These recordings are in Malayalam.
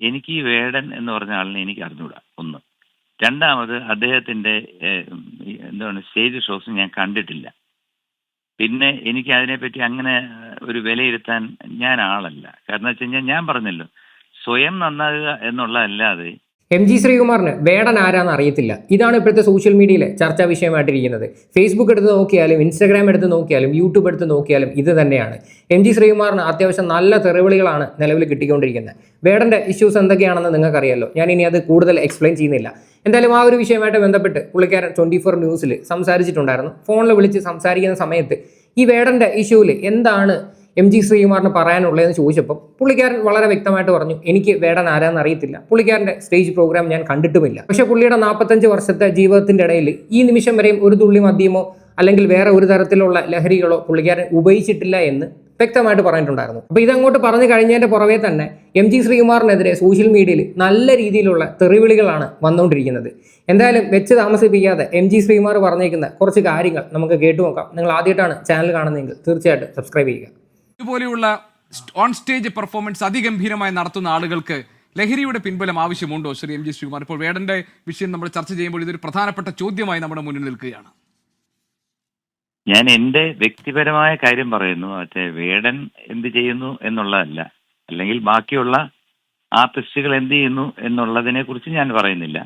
എനിക്ക് ഈ വേടൻ എന്ന് പറഞ്ഞ ആളിനെ എനിക്ക് അറിഞ്ഞൂടാ ഒന്ന്. രണ്ടാമത് അദ്ദേഹത്തിന്റെ എന്താണ് സ്റ്റേജ് ഷോസ് ഞാൻ കണ്ടിട്ടില്ല. പിന്നെ എനിക്ക് അതിനെപ്പറ്റി അങ്ങനെ ഒരു വിലയിരുത്താൻ ഞാൻ ആളല്ല. കാരണം വെച്ച് കഴിഞ്ഞാൽ ഞാൻ പറഞ്ഞല്ലോ സ്വയം നന്നാകുക എന്നുള്ളതല്ലാതെ എം ജി ശ്രീകുമാറിന് വേടൻ ആരാന്ന് അറിയത്തില്ല. ഇതാണ് ഇപ്പോഴത്തെ സോഷ്യൽ മീഡിയയിലെ ചർച്ചാ വിഷയമായിട്ടിരിക്കുന്നത്. ഫേസ്ബുക്ക് എടുത്ത് നോക്കിയാലും ഇൻസ്റ്റാഗ്രാം എടുത്ത് നോക്കിയാലും യൂട്യൂബ് എടുത്ത് നോക്കിയാലും ഇത് തന്നെയാണ്. എം ജി ശ്രീകുമാറിന് അത്യാവശ്യം നല്ല തെറിവിളികളാണ് നിലവിൽ കിട്ടിക്കൊണ്ടിരിക്കുന്നത്. വേടന്റെ ഇഷ്യൂസ് എന്തൊക്കെയാണെന്ന് നിങ്ങൾക്കറിയാലോ. ഞാൻ ഇനി അത് കൂടുതൽ എക്സ്പ്ലെയിൻ ചെയ്യുന്നില്ല. എന്തായാലും ആ ഒരു വിഷയമായിട്ട് ബന്ധപ്പെട്ട് പുള്ളിക്കാരൻ ട്വന്റി ഫോർ ന്യൂസിൽ സംസാരിച്ചിട്ടുണ്ടായിരുന്നു. ഫോണിൽ വിളിച്ച് സംസാരിക്കുന്ന സമയത്ത് ഈ വേടന്റെ ഇഷ്യൂവിൽ എന്താണ് എം ജി ശ്രീകുമാറിന് പറയാനുള്ളതെന്ന് ചോദിച്ചപ്പോൾ പുള്ളിക്കാരൻ വളരെ വ്യക്തമായിട്ട് പറഞ്ഞു എനിക്ക് വേടൻ ആരാന്ന് അറിയത്തില്ല. പുള്ളിക്കാരന്റെ സ്റ്റേജ് പ്രോഗ്രാം ഞാൻ കണ്ടിട്ടുമില്ല. പക്ഷേ പുള്ളിയുടെ നാൽപ്പത്തഞ്ച് വർഷത്തെ ജീവിതത്തിന്റെ ഇടയിൽ ഈ നിമിഷം വരെയും ഒരു തുള്ളി മദ്യമോ അല്ലെങ്കിൽ വേറെ ഒരു തരത്തിലുള്ള ലഹരികളോ പുള്ളിക്കാരൻ ഉപയോഗിച്ചിട്ടില്ല എന്ന് വ്യക്തമായിട്ട് പറഞ്ഞിട്ടുണ്ടായിരുന്നു. അപ്പോൾ ഇതങ്ങോട്ട് പറഞ്ഞു കഴിഞ്ഞതിന്റെ പുറമേ തന്നെ എം ജി ശ്രീകുമാറിനെതിരെ സോഷ്യൽ മീഡിയയിൽ നല്ല രീതിയിലുള്ള തെറിവിളികളാണ് വന്നുകൊണ്ടിരിക്കുന്നത്. എന്തായാലും വെച്ച് താമസിപ്പിക്കാതെ എം ജി ശ്രീകുമാർ പറഞ്ഞേക്കുന്ന കുറച്ച് കാര്യങ്ങൾ നമുക്ക് കേട്ടു നോക്കാം നിങ്ങൾ ആദ്യമായിട്ടാണ് ചാനൽ കാണുന്നതെങ്കിൽ തീർച്ചയായിട്ടും സബ്സ്ക്രൈബ് ചെയ്യുക. ഇതുപോലെയുള്ള ഓൺ സ്റ്റേജ് പെർഫോമൻസ് അതിഗംഭീരമായി നടത്തുന്ന ആളുകൾക്ക് ലഹരിയുടെ പിൻബലം ആവശ്യമുണ്ടോ? ശ്രീ എം ജി ശ്രീകുമാർ ഇപ്പോൾ വേടന്റെ വിഷയം നമ്മൾ ചർച്ച ചെയ്യുമ്പോൾ ഇതൊരു പ്രധാനപ്പെട്ട ചോദ്യമായി നമ്മുടെ മുന്നിൽ നിൽക്കുകയാണ്. ഞാൻ എന്റെ വ്യക്തിപരമായ കാര്യം പറയുന്നു. മറ്റേ വേടൻ എന്ത് ചെയ്യുന്നു എന്നുള്ളതല്ല. അല്ലെങ്കിൽ ബാക്കിയുള്ള ആർട്ടിസ്റ്റുകൾ എന്ത് ചെയ്യുന്നു എന്നുള്ളതിനെ കുറിച്ച് ഞാൻ പറയുന്നില്ല.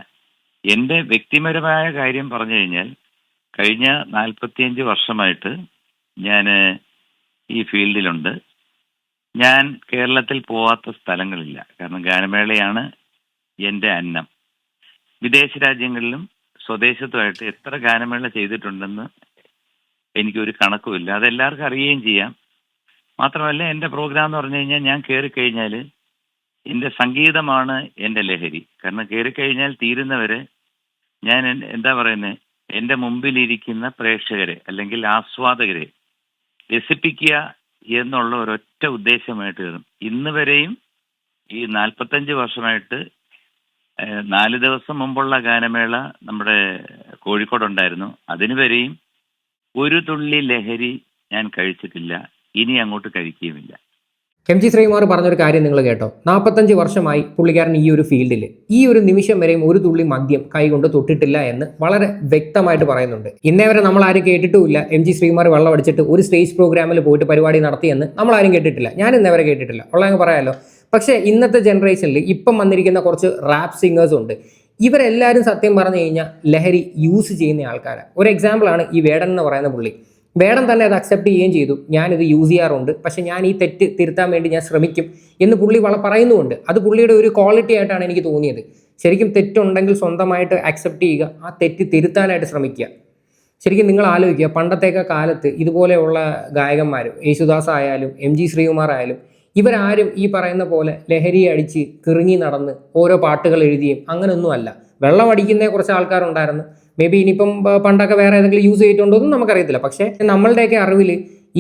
എന്റെ വ്യക്തിപരമായ കാര്യം പറഞ്ഞു കഴിഞ്ഞാൽ കഴിഞ്ഞ നാൽപ്പത്തിയഞ്ച് വർഷമായിട്ട് ഞാൻ ഈ ഫീൽഡിലുണ്ട്. ഞാൻ കേരളത്തിൽ പോവാത്ത സ്ഥലങ്ങളില്ല. കാരണം ഗാനമേളയാണ് എന്റെ അന്നം. വിദേശ രാജ്യങ്ങളിലും സ്വദേശത്തുമായിട്ട് എത്ര ഗാനമേള ചെയ്തിട്ടുണ്ടെന്ന് എനിക്കൊരു കണക്കുമില്ല. അതെല്ലാവർക്കും അറിയുകയും ചെയ്യാം. മാത്രമല്ല എന്റെ പ്രോഗ്രാം എന്ന് പറഞ്ഞു കഴിഞ്ഞാൽ ഞാൻ കയറി കഴിഞ്ഞാൽ എന്റെ സംഗീതമാണ് എന്റെ ലഹരി. കാരണം കയറി കഴിഞ്ഞാൽ തീരുന്നവരെ ഞാൻ എന്താ പറയുന്നത് എന്റെ മുമ്പിലിരിക്കുന്ന പ്രേക്ഷകരെ അല്ലെങ്കിൽ ആസ്വാദകരെ രസിപ്പിക്കുക എന്നുള്ള ഒരൊറ്റ ഉദ്ദേശമായിട്ട് വരും ഇന്ന് വരെയും ഈ നാൽപ്പത്തഞ്ച് വർഷമായിട്ട് നാല് ദിവസം മുമ്പുള്ള ഗാനമേള നമ്മുടെ കോഴിക്കോടുണ്ടായിരുന്നു. അതിന് വരെയും ഒരു തുള്ളി ലഹരി ഞാൻ കഴിച്ചിട്ടില്ല. ഇനി അങ്ങോട്ട് കഴിക്കുകയുമില്ല. എം ജി ശ്രീകുമാർ പറഞ്ഞൊരു കാര്യം നിങ്ങൾ കേട്ടോ. നാൽപ്പത്തഞ്ച് വർഷമായി പുള്ളിക്കാരൻ ഈ ഒരു ഫീൽഡിൽ ഈ ഒരു നിമിഷം വരെയും ഒരു തുള്ളി മദ്യം കൈകൊണ്ട് തൊട്ടിട്ടില്ല എന്ന് വളരെ വ്യക്തമായിട്ട് പറയുന്നുണ്ട്. ഇന്നേ വരെ നമ്മൾ ആരും കേട്ടിട്ടുമില്ല. എം ജി ശ്രീകുമാർ വെള്ളം അടിച്ചിട്ട് ഒരു സ്റ്റേജ് പ്രോഗ്രാമിൽ പോയിട്ട് പരിപാടി നടത്തിയെന്ന് നമ്മൾ ആരും കേട്ടിട്ടില്ല. ഞാൻ ഇന്നേ വരെ കേട്ടിട്ടില്ല. ഉള്ളതെന്ന് പറയാമല്ലോ പക്ഷേ ഇന്നത്തെ ജനറേഷനിൽ ഇപ്പം വന്നിരിക്കുന്ന കുറച്ച് റാപ്പ് സിംഗേഴ്സ് ഉണ്ട്. ഇവരെല്ലാവരും സത്യം പറഞ്ഞു കഴിഞ്ഞാൽ ലഹരി യൂസ് ചെയ്യുന്ന ആൾക്കാരാണ് ഒരു എക്സാമ്പിളാണ് ഈ വേടൻ എന്ന് പറയുന്ന പുള്ളി. വേടൻ തന്നെ അത് അക്സെപ്റ്റ് ചെയ്യുകയും ചെയ്തു. ഞാനിത് യൂസ് ചെയ്യാറുണ്ട്. പക്ഷെ ഞാൻ ഈ തെറ്റ് തിരുത്താൻ വേണ്ടി ഞാൻ ശ്രമിക്കും എന്ന് പുള്ളി വള പറയുന്നുണ്ട് അത് പുള്ളിയുടെ ഒരു ക്വാളിറ്റി ആയിട്ടാണ് എനിക്ക് തോന്നിയത്. ശരിക്കും തെറ്റുണ്ടെങ്കിൽ സ്വന്തമായിട്ട് അക്സെപ്റ്റ് ചെയ്യുക ആ തെറ്റ് തിരുത്താനായിട്ട് ശ്രമിക്കുക. ശരിക്കും നിങ്ങൾ ആലോചിക്കുക പണ്ടത്തേക്ക കാലത്ത് ഇതുപോലെയുള്ള ഗായകന്മാരും യേശുദാസ് ആയാലും എം ജി ശ്രീകുമാർ ആയാലും ഇവരാരും ഈ പറയുന്ന പോലെ ലഹരി അടിച്ച് കിറുങ്ങി നടന്ന് ഓരോ പാട്ടുകൾ എഴുതിയും അങ്ങനെയൊന്നുമല്ല വെള്ളം അടിക്കുന്ന കുറച്ച് ആൾക്കാരുണ്ടായിരുന്നു. മേ ബി ഇനിയിപ്പം പണ്ടൊക്കെ വേറെ ഏതെങ്കിലും യൂസ് ചെയ്തിട്ടുണ്ടോ എന്നും നമുക്കറിയത്തില്ല. പക്ഷേ നമ്മളുടെയൊക്കെ അറിവിൽ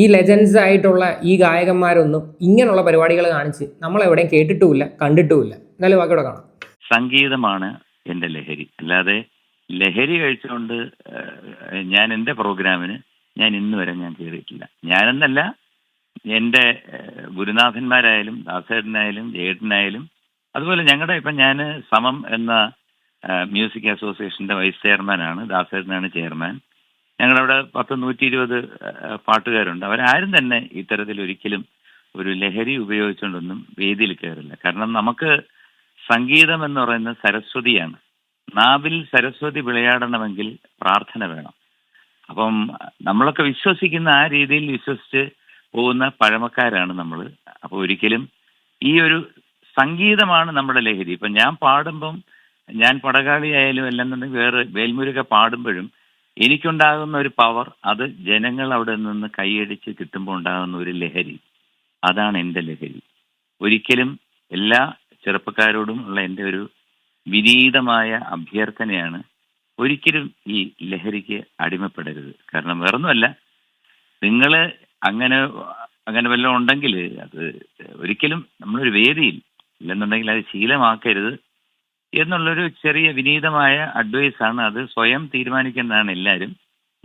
ഈ ലെജൻസ് ആയിട്ടുള്ള ഈ ഗായകന്മാരൊന്നും ഇങ്ങനെയുള്ള പരിപാടികൾ കാണിച്ച് നമ്മളെവിടെയും കേട്ടിട്ടുമില്ല കണ്ടിട്ടുമില്ല. എന്നാലും ബാക്കിയോടെ കാണാം. സംഗീതമാണ് എന്റെ ലഹരി. അല്ലാതെ ലഹരി കഴിച്ചുകൊണ്ട് ഞാൻ എന്റെ പ്രോഗ്രാമിന് ഞാൻ ഇന്ന് വരെ ഞാൻ കയറിയിട്ടില്ല ഞാനെന്നല്ല എന്റെ ഗുരുനാഥന്മാരായാലും ദാസേട്ടനായാലും ജയേട്ടനായാലും അതുപോലെ ഞങ്ങളുടെ ഇപ്പം ഞാൻ സമം എന്ന മ്യൂസിക് അസോസിയേഷന്റെ വൈസ് ചെയർമാനാണ് ദാസേട്ടനാണ് ചെയർമാൻ. ഞങ്ങളവിടെ പത്ത് നൂറ്റി ഇരുപത് പാട്ടുകാരുണ്ട്. അവരാരും തന്നെ ഇത്തരത്തിൽ ഒരിക്കലും ഒരു ലഹരി ഉപയോഗിച്ചുകൊണ്ടൊന്നും വേദിയിൽ കയറില്ല. കാരണം നമുക്ക് സംഗീതം എന്ന് പറയുന്നത് സരസ്വതിയാണ്. നാവിൽ സരസ്വതി വിളയാടണമെങ്കിൽ പ്രാർത്ഥന വേണം. അപ്പം നമ്മളൊക്കെ വിശ്വസിക്കുന്ന ആ രീതിയിൽ വിശ്വസിച്ച് പോകുന്ന പഴമക്കാരാണ് നമ്മൾ അപ്പോൾ ഒരിക്കലും ഈ ഒരു സംഗീതമാണ് നമ്മുടെ ലഹരി. ഇപ്പം ഞാൻ പാടുമ്പം ഞാൻ പടകാളി ആയാലും അല്ലെന്നുണ്ടെങ്കിൽ വേറെ വേൽമുരുക പാടുമ്പോഴും എനിക്കുണ്ടാകുന്ന ഒരു പവർ അത് ജനങ്ങൾ അവിടെ നിന്ന് കൈയടിച്ച് കിട്ടുമ്പോൾ ഉണ്ടാകുന്ന ഒരു ലഹരി. അതാണ് എന്റെ ലഹരി. ഒരിക്കലും എല്ലാ ചെറുപ്പക്കാരോടും ഉള്ള എന്റെ ഒരു വിനീതമായ അഭ്യർത്ഥനയാണ് ഒരിക്കലും ഈ ലഹരിക്ക് അടിമപ്പെടരുത്. കാരണം വേറൊന്നുമല്ല നിങ്ങൾ അങ്ങനെ അങ്ങനെ വല്ലതും ഉണ്ടെങ്കിൽ അത് ഒരിക്കലും നമ്മളൊരു വേദിയിൽ ഇല്ലെന്നുണ്ടെങ്കിൽ അത് ശീലമാക്കരുത്. എന്നുള്ളൊരു ചെറിയ വിനീതമായ അഡ്വൈസ് ആണ് അത്. സ്വയം തീരുമാനിക്കേണ്ടതാണ് എല്ലാവരും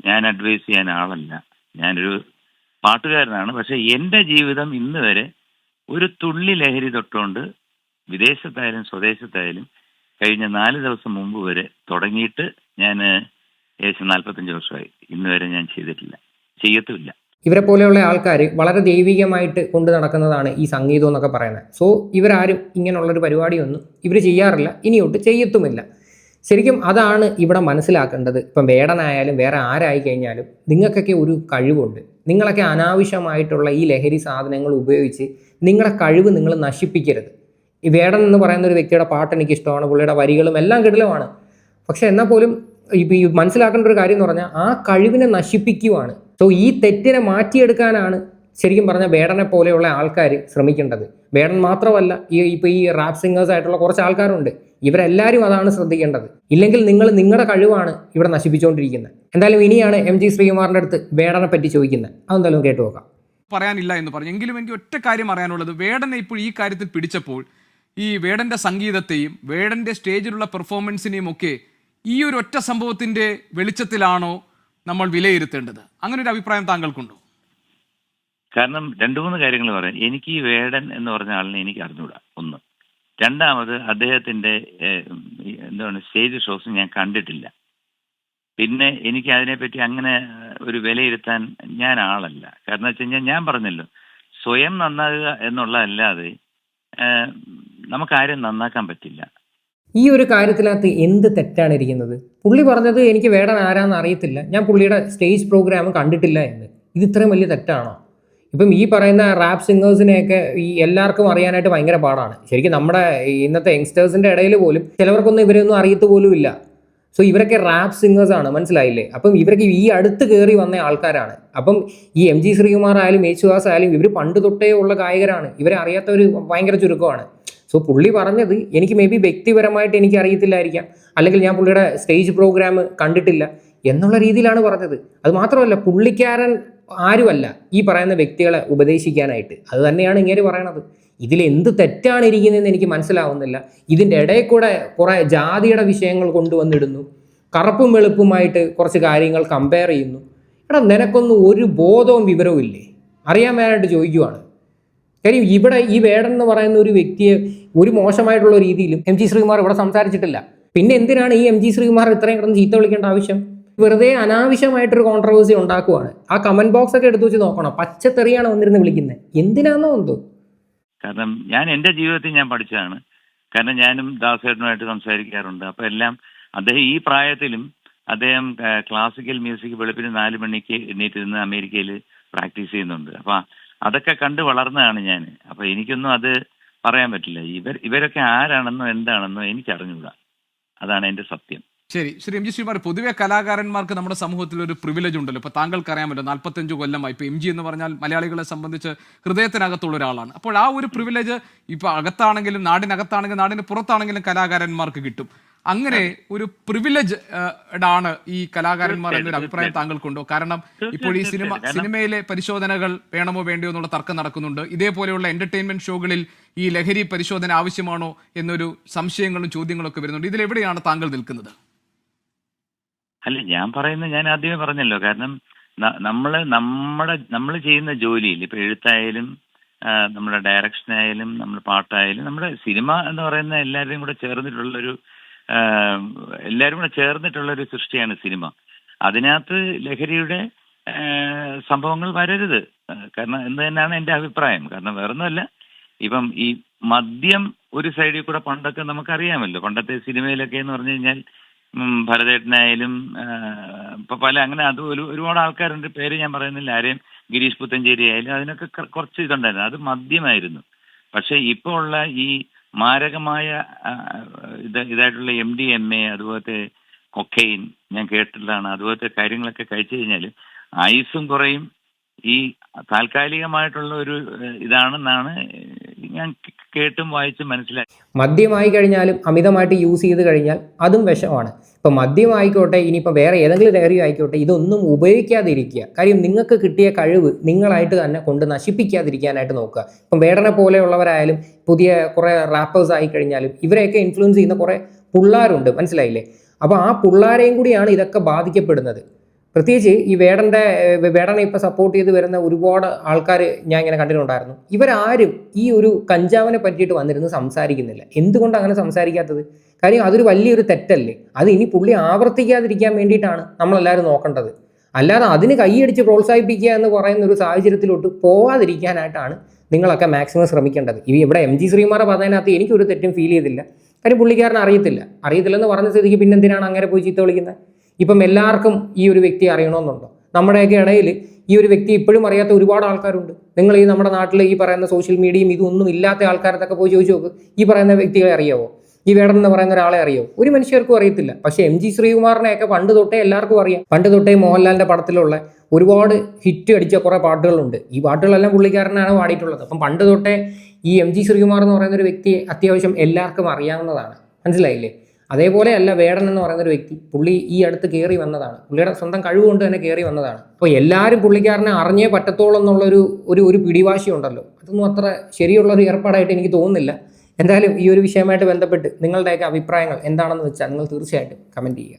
ഞാൻ അഡ്വൈസ് ചെയ്യാൻ ആളല്ല. ഞാനൊരു പാട്ടുകാരനാണ്. പക്ഷെ എന്റെ ജീവിതം ഇന്ന് വരെ ഒരു തുള്ളി ലഹരി തൊട്ടുകൊണ്ട് വിദേശത്തായാലും സ്വദേശത്തായാലും കഴിഞ്ഞ നാല് ദിവസം മുമ്പ് വരെ തുടങ്ങിയിട്ട് ഞാൻ ഏകദേശം നാൽപ്പത്തഞ്ച് വർഷമായി. ഇന്ന് വരെ ഞാൻ ചെയ്തിട്ടില്ല. ചെയ്യത്തുമില്ല. ഇവരെ പോലെയുള്ള ആൾക്കാർ വളരെ ദൈവികമായിട്ട് കൊണ്ട് നടക്കുന്നതാണ് ഈ സംഗീതം എന്നൊക്കെ പറയുന്നത്. സോ ഇവരാരും ഇങ്ങനെയുള്ളൊരു പരിപാടിയൊന്നും ഇവർ ചെയ്യാറില്ല ഇനിയൊട്ട് ചെയ്യത്തുമില്ല. ശരിക്കും അതാണ് ഇവിടെ മനസ്സിലാക്കേണ്ടത്. ഇപ്പം വേടനായാലും വേറെ ആരായി കഴിഞ്ഞാലും നിങ്ങൾക്കൊക്കെ ഒരു കഴിവുണ്ട്. നിങ്ങളൊക്കെ അനാവശ്യമായിട്ടുള്ള ഈ ലഹരി സാധനങ്ങൾ ഉപയോഗിച്ച് നിങ്ങളുടെ കഴിവ് നിങ്ങൾ നശിപ്പിക്കരുത്. ഈ വേടൻ എന്ന് പറയുന്ന ഒരു വ്യക്തിയുടെ പാട്ട് എനിക്ക് ഇഷ്ടമാണ് പുള്ളിയുടെ വരികളും എല്ലാം കിടലുമാണ്. പക്ഷേ എന്നാൽ പോലും ഇപ്പം ഈ മനസ്സിലാക്കേണ്ട ഒരു കാര്യം എന്ന് പറഞ്ഞാൽ ആ കഴിവിനെ നശിപ്പിക്കുവാണ്. സോ ഈ തെറ്റിനെ മാറ്റിയെടുക്കാനാണ് ശരിക്കും പറഞ്ഞാൽ വേടനെ പോലെയുള്ള ആൾക്കാർ ശ്രമിക്കേണ്ടത്. വേടൻ മാത്രമല്ല ഈ ഇപ്പോൾ ഈ റാപ്പ് സിംഗേഴ്സ് ആയിട്ടുള്ള കുറച്ച് ആൾക്കാരുണ്ട്. ഇവരെല്ലാവരും അതാണ് ശ്രദ്ധിക്കേണ്ടത്. ഇല്ലെങ്കിൽ നിങ്ങൾ നിങ്ങളുടെ കഴിവാണ് ഇവിടെ നശിപ്പിച്ചുകൊണ്ടിരിക്കുന്നത് എന്തായാലും ഇനിയാണ് എം ജി ശ്രീകുമാറിന്റെ അടുത്ത് വേടനെ പറ്റി ചോദിക്കുന്നത് അതെന്തായാലും കേട്ടു നോക്കാം. പറയാനില്ല എന്ന് പറഞ്ഞു. എങ്കിലും എനിക്ക് ഒറ്റ കാര്യം അറിയാനുള്ളത് വേടനെ ഇപ്പോൾ ഈ കാര്യത്തിൽ പിടിച്ചപ്പോൾ ഈ വേടന്റെ സംഗീതത്തെയും വേടന്റെ സ്റ്റേജിലുള്ള പെർഫോമൻസിനെയും ഒക്കെ ഈ ഒരു ഒറ്റ സംഭവത്തിന്റെ വെളിച്ചത്തിലാണോ നമ്മൾ വിലയിരുത്തേണ്ടത്? അങ്ങനെ ഒരു അഭിപ്രായം താങ്കൾക്കുണ്ടോ? കാരണം രണ്ടു മൂന്ന് കാര്യങ്ങൾ പറയാം. എനിക്ക് ഈ വേടൻ എന്ന് പറഞ്ഞ ആളിനെ എനിക്ക് അറിഞ്ഞൂടാ ഒന്ന്. രണ്ടാമത് അദ്ദേഹത്തിന്റെ എന്താണ് സ്റ്റേജ് ഷോസ് ഞാൻ കണ്ടിട്ടില്ല. പിന്നെ എനിക്ക് അതിനെപ്പറ്റി അങ്ങനെ ഒരു വിലയിരുത്താൻ ഞാൻ ആളല്ല. കാരണം വെച്ച് കഴിഞ്ഞാൽ ഞാൻ പറഞ്ഞല്ലോ സ്വയം നന്നാകുക എന്നുള്ളതല്ലാതെ നമുക്കാരും നന്നാക്കാൻ പറ്റില്ല. ഈ ഒരു കാര്യത്തിനകത്ത് എന്ത് തെറ്റാണ് ഇരിക്കുന്നത്? പുള്ളി പറഞ്ഞത് എനിക്ക് വേടൻ ആരാന്ന് അറിയത്തില്ല. ഞാൻ പുള്ളിയുടെ സ്റ്റേജ് പ്രോഗ്രാം കണ്ടിട്ടില്ല എന്ന്. ഇത് ഇത്രയും വലിയ തെറ്റാണോ? ഇപ്പം ഈ പറയുന്ന റാപ്പ് സിംഗേഴ്സിനെയൊക്കെ ഈ എല്ലാവർക്കും അറിയാനായിട്ട് ഭയങ്കര പാടാണ്. ശരിക്കും നമ്മുടെ ഇന്നത്തെ യങ്സ്റ്റേഴ്സിന്റെ ഇടയിൽ പോലും ചിലവർക്കൊന്നും ഇവരെയൊന്നും അറിയത്ത് പോലും ഇല്ല. സോ ഇവരൊക്കെ റാപ്പ് സിംഗേഴ്സാണ് മനസ്സിലായില്ലേ? അപ്പം ഇവരൊക്കെ ഈ അടുത്ത് കയറി വന്ന ആൾക്കാരാണ്. അപ്പം ഈ എം ജി ശ്രീകുമാർ ആയാലും യേശുദാസ് ആയാലും ഇവർ പണ്ട് തൊട്ടേ ഉള്ള ഗായകരാണ്. ഇവരെ അറിയാത്തവർ ഭയങ്കര ചുരുക്കമാണ്. സോ പുള്ളി പറഞ്ഞത് എനിക്ക് മേ ബി വ്യക്തിപരമായിട്ട് എനിക്ക് അറിയത്തില്ലായിരിക്കാം. അല്ലെങ്കിൽ ഞാൻ പുള്ളിയുടെ സ്റ്റേജ് പ്രോഗ്രാം കണ്ടിട്ടില്ല എന്നുള്ള രീതിയിലാണ് പറഞ്ഞത്. അത് മാത്രമല്ല പുള്ളിക്കാരൻ ആരുമല്ല ഈ പറയുന്ന വ്യക്തികളെ ഉപദേശിക്കാനായിട്ട്. അത് തന്നെയാണ് ഇങ്ങനെ പറയണത്. ഇതിൽ എന്ത് തെറ്റാണ് ഇരിക്കുന്നതെന്ന് എനിക്ക് മനസ്സിലാവുന്നില്ല. ഇതിന്റെ ഇടയിൽ കൂടെ കുറേ ജാതിയുടെ വിഷയങ്ങൾ കൊണ്ടുവന്നിടുന്നു. കറുപ്പും വെളുപ്പുമായിട്ട് കുറച്ച് കാര്യങ്ങൾ കമ്പയർ ചെയ്യുന്നു. എടാ നിനക്കൊന്നും ഒരു ബോധവും വിവരവും ഇല്ലേ? അറിയാൻ മേലായിട്ട് ചോദിക്കുവാണ്. കാര്യം ഇവിടെ ഈ വേടൻ എന്ന് പറയുന്ന ഒരു വ്യക്തിയെ ഒരു മോശമായിട്ടുള്ള രീതിയിലും എം ജി ശ്രീകുമാർ ഇവിടെ സംസാരിച്ചിട്ടില്ല. പിന്നെ എന്തിനാണ് ഈ എം ജി ശ്രീകുമാർ ഇത്രയും കിടന്ന് ചീത്ത വിളിക്കേണ്ട ആവശ്യം? വെറുതെ അനാവശ്യമായിട്ടൊരു കോൺട്രവേഴ്സി ഉണ്ടാക്കുവാണ്. ആ കമന്റ് ബോക്സ് ഒക്കെ എടുത്തു വെച്ച് നോക്കണം. പച്ചത്തെറിയാണ് വന്നിരുന്ന് വിളിക്കുന്നത് എന്തിനാണെന്നോ എന്തോ? കാരണം ഞാൻ എന്റെ ജീവിതത്തിൽ ഞാൻ പഠിച്ചതാണ്. കാരണം ഞാനും ദാസേട്ടനുമായിട്ട് സംസാരിക്കാറുണ്ട്. അപ്പം എല്ലാം അദ്ദേഹം ഈ പ്രായത്തിലും അദ്ദേഹം ക്ലാസിക്കൽ മ്യൂസിക് വെളുപ്പിന് നാല് മണിക്ക് എണ്ണീറ്റിരുന്ന് അമേരിക്കയിൽ പ്രാക്ടീസ് ചെയ്യുന്നുണ്ട്. അപ്പം അതൊക്കെ കണ്ട് വളർന്നതാണ് ഞാൻ. അപ്പം എനിക്കൊന്നും അത് പറയാൻ പറ്റില്ല. ഇവർ ഇവരൊക്കെ ആരാണെന്നോ എന്താണെന്നോ എനിക്ക് അറിഞ്ഞുകൂടാ അതാണ് എന്റെ സത്യം. ശരി. ശ്രീ എം ജി ശ്രീമാർ പൊതുവെ കലാകാരന്മാർക്ക് നമ്മുടെ സമൂഹത്തിൽ ഒരു പ്രിവിലേജ് ഉണ്ടല്ലോ. ഇപ്പൊ താങ്കൾക്ക് അറിയാമല്ലോ നാൽപ്പത്തഞ്ച് കൊല്ലമായി ഇപ്പൊ എം ജി എന്ന് പറഞ്ഞാൽ മലയാളികളെ സംബന്ധിച്ച് ഹൃദയത്തിനകത്തുള്ള ഒരാളാണ്. അപ്പോൾ ആ ഒരു പ്രിവിലേജ് ഇപ്പൊ അകത്താണെങ്കിലും നാടിനകത്താണെങ്കിലും നാടിന് പുറത്താണെങ്കിലും കലാകാരന്മാർക്ക് കിട്ടും. അങ്ങനെ ഒരു പ്രിവിലേജ് ആണ് ഈ കലാകാരന്മാർ എന്നൊരു അഭിപ്രായം താങ്കൾക്കുണ്ടോ? കാരണം ഇപ്പോൾ ഈ സിനിമ സിനിമയിലെ പരിശോധനകൾ വേണമോ വേണ്ടയോ എന്നുള്ള തർക്കം നടക്കുന്നുണ്ട്. ഇതേപോലെയുള്ള എന്റർടൈൻമെന്റ് ഷോകളിൽ ഈ ലഹരി പരിശോധന ആവശ്യമാണോ എന്നൊരു സംശയങ്ങളും ചോദ്യങ്ങളും ഒക്കെ വരുന്നുണ്ട്. ഇതിലെവിടെയാണ് താങ്കൾ നിൽക്കുന്നത്? അല്ല ഞാൻ പറയുന്നത് ഞാൻ ആദ്യമേ പറഞ്ഞല്ലോ. കാരണം നമ്മൾ നമ്മുടെ നമ്മൾ ചെയ്യുന്ന ജോലിയിൽ ഇപ്പൊ എഴുത്തായാലും നമ്മുടെ ഡയറക്ഷൻ ആയാലും നമ്മുടെ പാട്ടായാലും നമ്മുടെ സിനിമ എന്ന് പറയുന്ന എല്ലാവരും കൂടെ ചേർന്നിട്ടുള്ളൊരു ആ, എല്ലാവരും കൂടെ ചേർന്നിട്ടുള്ള ഒരു സൃഷ്ടിയാണ് സിനിമ. അതിനകത്ത് ലഹരിയുടെ സംഭവങ്ങൾ വരരുത്. കാരണം എന്ന് തന്നെയാണ് എന്റെ അഭിപ്രായം. കാരണം വേറൊന്നുമല്ല. ഇപ്പം ഈ മദ്യം ഒരു സൈഡിൽ കൂടെ പണ്ടൊക്കെ നമുക്കറിയാമല്ലോ. പണ്ടത്തെ സിനിമയിലൊക്കെ എന്ന് പറഞ്ഞു കഴിഞ്ഞാൽ ഭരതേട്ടനായാലും ഇപ്പൊ പല അങ്ങനെ അത് ഒരു ഒരുപാട് ആൾക്കാരുണ്ട്. പേര് ഞാൻ പറയുന്നില്ല. ആരെയും ഗിരീഷ് പുത്തഞ്ചേരി ആയാലും അതിനൊക്കെ കുറച്ച് ഇതുണ്ടായിരുന്നു. അത് മദ്യമായിരുന്നു. പക്ഷെ ഇപ്പോൾ ഉള്ള ഈ മാരകമായ ഇത് ഇതായിട്ടുള്ള എം ഡി എം എ അതുപോലത്തെ കൊക്കൈൻ ഞാൻ കേട്ടിട്ടുള്ളതാണ്. അതുപോലത്തെ കാര്യങ്ങളൊക്കെ കഴിച്ചു കഴിഞ്ഞാൽ ആയുസ്സും കുറയും. ഈ താൽക്കാലികമായിട്ടുള്ള ഒരു ഇതാണെന്നാണ് ഞാൻ കേട്ടും വായിച്ചും മനസ്സിലാക്കി. മദ്യമായി കഴിഞ്ഞാലും അമിതമായിട്ട് യൂസ് ചെയ്ത് കഴിഞ്ഞാൽ അതും വിഷമാണ്. ഇപ്പം മദ്യം ആയിക്കോട്ടെ ഇനിയിപ്പോൾ വേറെ ഏതെങ്കിലും ലഹരി ആയിക്കോട്ടെ ഇതൊന്നും ഉപയോഗിക്കാതിരിക്കുക. കാര്യം നിങ്ങൾക്ക് കിട്ടിയ കഴിവ് നിങ്ങളായിട്ട് തന്നെ കൊണ്ട് നശിപ്പിക്കാതിരിക്കാനായിട്ട് നോക്കുക. ഇപ്പം വേടനെ പോലെയുള്ളവരായാലും പുതിയ കുറേ റാപ്പേഴ്സ് ആയി കഴിഞ്ഞാലും ഇവരെയൊക്കെ ഇൻഫ്ലുവൻസ് ചെയ്യുന്ന കുറേ പിള്ളേരുണ്ട്. മനസ്സിലായില്ലേ? അപ്പോൾ ആ പിള്ളേരെയും കൂടിയാണ് ഇതൊക്കെ ബാധിക്കപ്പെടുന്നത്. പ്രത്യേകിച്ച് ഈ വേടന്റെ വേടനെ ഇപ്പോൾ സപ്പോർട്ട് ചെയ്ത് വരുന്ന ഒരുപാട് ആൾക്കാർ ഞാൻ ഇങ്ങനെ കണ്ടിട്ടുണ്ടായിരുന്നു. ഇവരാരും ഈ ഒരു കഞ്ചാവിനെ പറ്റിയിട്ട് വന്നിരുന്ന് സംസാരിക്കുന്നില്ല. എന്തുകൊണ്ട് അങ്ങനെ സംസാരിക്കാത്തത്? കാര്യം അതൊരു വലിയൊരു തെറ്റല്ലേ? അത് ഇനി പുള്ളി ആവർത്തിക്കാതിരിക്കാൻ വേണ്ടിയിട്ടാണ് നമ്മളെല്ലാവരും നോക്കേണ്ടത്. അല്ലാതെ അതിന് കൈയടിച്ച് പ്രോത്സാഹിപ്പിക്കുക എന്ന് പറയുന്ന ഒരു സാഹചര്യത്തിലോട്ട് പോവാതിരിക്കാനായിട്ടാണ് നിങ്ങളൊക്കെ മാക്സിമം ശ്രമിക്കേണ്ടത്. ഈ ഇവിടെ എം ജി ശ്രീമാറ പറഞ്ഞതിനകത്ത് എനിക്കൊരു തെറ്റും ഫീൽ ചെയ്തില്ല. കാര്യം പുള്ളിക്കാരൻ അറിയത്തില്ല. അറിയത്തില്ലെന്ന് പറഞ്ഞ സ്ഥിതിക്ക് പിന്നെന്തിനാണ് അങ്ങനെ പോയി ചീത്ത വിളിക്കുന്നത്? ഇപ്പം എല്ലാവർക്കും ഈ ഒരു വ്യക്തി അറിയണമെന്നുണ്ടോ? നമ്മുടെയൊക്കെ ഇടയിൽ ഈ ഒരു വ്യക്തി ഇപ്പോഴും അറിയാത്ത ഒരുപാട് ആൾക്കാരുണ്ട്. നിങ്ങൾ ഈ നമ്മുടെ നാട്ടിൽ ഈ പറയുന്ന സോഷ്യൽ മീഡിയയും ഇതൊന്നും ഇല്ലാത്ത ആൾക്കാരത്തൊക്കെ പോയി ചോദിച്ചു നോക്ക്. ഈ പറയുന്ന വ്യക്തികളെ അറിയാവോ? ഈ വേടൻ എന്ന് പറയുന്ന ഒരാളെ അറിയോ ഒരു മനുഷ്യർക്കും അറിയത്തില്ല. പക്ഷേ എം ജി ശ്രീകുമാറിനെയൊക്കെ പണ്ട് തൊട്ടേ എല്ലാവർക്കും അറിയാം. പണ്ട് തൊട്ടേ മോഹൻലാലിന്റെ പടത്തിലുള്ള ഒരുപാട് ഹിറ്റ് അടിച്ച കുറേ പാട്ടുകളുണ്ട്. ഈ പാട്ടുകളെല്ലാം പുള്ളിക്കാരനാണ് പാടിയിട്ടുള്ളത്. അപ്പം പണ്ട് തൊട്ടേ ഈ എം ജി ശ്രീകുമാർ എന്ന് പറയുന്ന ഒരു വ്യക്തിയെ അത്യാവശ്യം എല്ലാവർക്കും അറിയാവുന്നതാണ്. മനസ്സിലായില്ലേ? അതേപോലെ അല്ല വേടൻ എന്ന് പറയുന്ന ഒരു വ്യക്തി പുള്ളി ഈ അടുത്ത് കയറി വന്നതാണ്. പുള്ളിയുടെ സ്വന്തം കഴിവ് കൊണ്ട് തന്നെ കയറി വന്നതാണ്. അപ്പോൾ എല്ലാവരും പുള്ളിക്കാരനെ അറിഞ്ഞേ പറ്റത്തോളം എന്നുള്ളൊരു ഒരു ഒരു പിടിവാശി ഉണ്ടല്ലോ. അതൊന്നും അത്ര ശരിയുള്ള ഒരു ഏർപ്പാടായിട്ട് എനിക്ക് തോന്നുന്നില്ല. എന്തായാലും ഈ ഒരു വിഷയമായിട്ട് ബന്ധപ്പെട്ട് നിങ്ങളുടെയൊക്കെ അഭിപ്രായങ്ങൾ എന്താണെന്ന് വെച്ചാൽ നിങ്ങൾ തീർച്ചയായിട്ടും കമന്റ് ചെയ്യുക.